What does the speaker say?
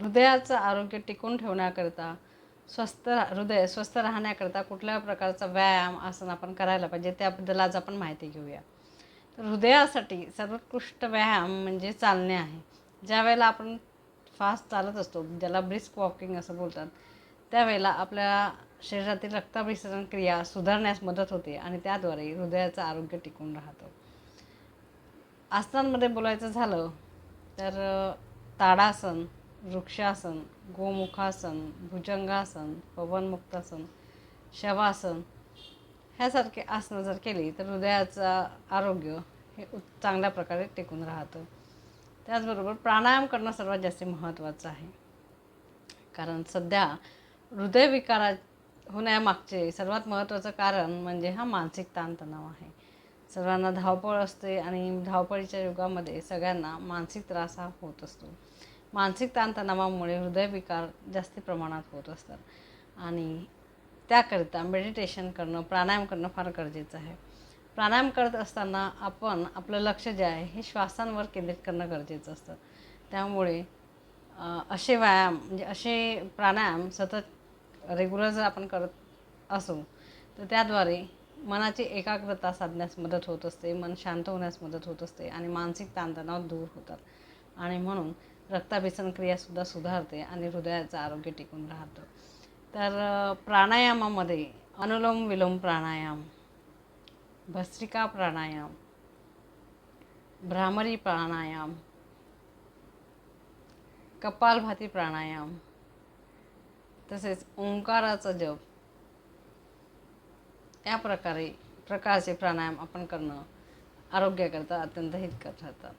हृदयाचं आरोग्य टिकून ठेवण्याकरिता स्वस्थ रा- हृदय स्वस्थ राहण्याकरिता कुठल्या प्रकारचा व्यायाम आसन आपण करायला पाहिजे त्याबद्दल आज आपण माहिती घेऊया. तर हृदयासाठी सर्वोत्कृष्ट व्यायाम म्हणजे चालणे आहे. ज्या वेळेला आपण फास्ट चालत असतो ज्याला ब्रिस्क वॉकिंग असं बोलतात त्यावेळेला आपल्या शरीरातील रक्ताभिसरण क्रिया सुधारण्यास मदत होते आणि त्याद्वारे हृदयाचं आरोग्य टिकून राहतं. आसनांमध्ये बोलायचं झालं तर ताडासन वृक्षासन गोमुखासन भुजंगासन पवनमुक्तासन शवासन ह्यासारखे आसनं जर केली तर हृदयाचं आरोग्य हे चांगल्या प्रकारे टिकून राहतं. त्याचबरोबर प्राणायाम करणं सर्वात जास्त महत्त्वाचं आहे. कारण सध्या हृदयविकारा होण्यामागचे सर्वात महत्त्वाचं कारण म्हणजे हा मानसिक ताणतणाव आहे. सर्वांना धावपळ असते आणि धावपळीच्या युगामध्ये सगळ्यांना मानसिक त्रास हा होत असतो. मानसिक ताणतणावामुळे हृदयविकार जास्त प्रमाणात होत असतात. आणि त्याकरिता मेडिटेशन करणं प्राणायाम करणं फार गरजेचं आहे. प्राणायाम करत असताना आपण आपलं लक्ष जे आहे हे श्वासांवर केंद्रित करणं गरजेचं असतं. त्यामुळे असे व्यायाम म्हणजे असे प्राणायाम सतत रेग्युलर जर आपण करत असू तर त्याद्वारे मनाची एकाग्रता साधण्यास मदत होत असते मन शांत होण्यास मदत होत असते आणि मानसिक ताणतणाव दूर होतात. आणि म्हणून रक्ताभिसन क्रियासुद्धा सुधारते आणि हृदयाचं आरोग्य टिकून राहतं. तर प्राणायामामध्ये अनुलोम विलोम प्राणायाम भस्त्रिका प्राणायाम भ्रामरी प्राणायाम कपालभाती प्राणायाम तसेच ओंकाराचा जप या प्रकारे प्रकारचे प्राणायाम आपण करणं आरोग्याकरता अत्यंत हितकर ठरतात.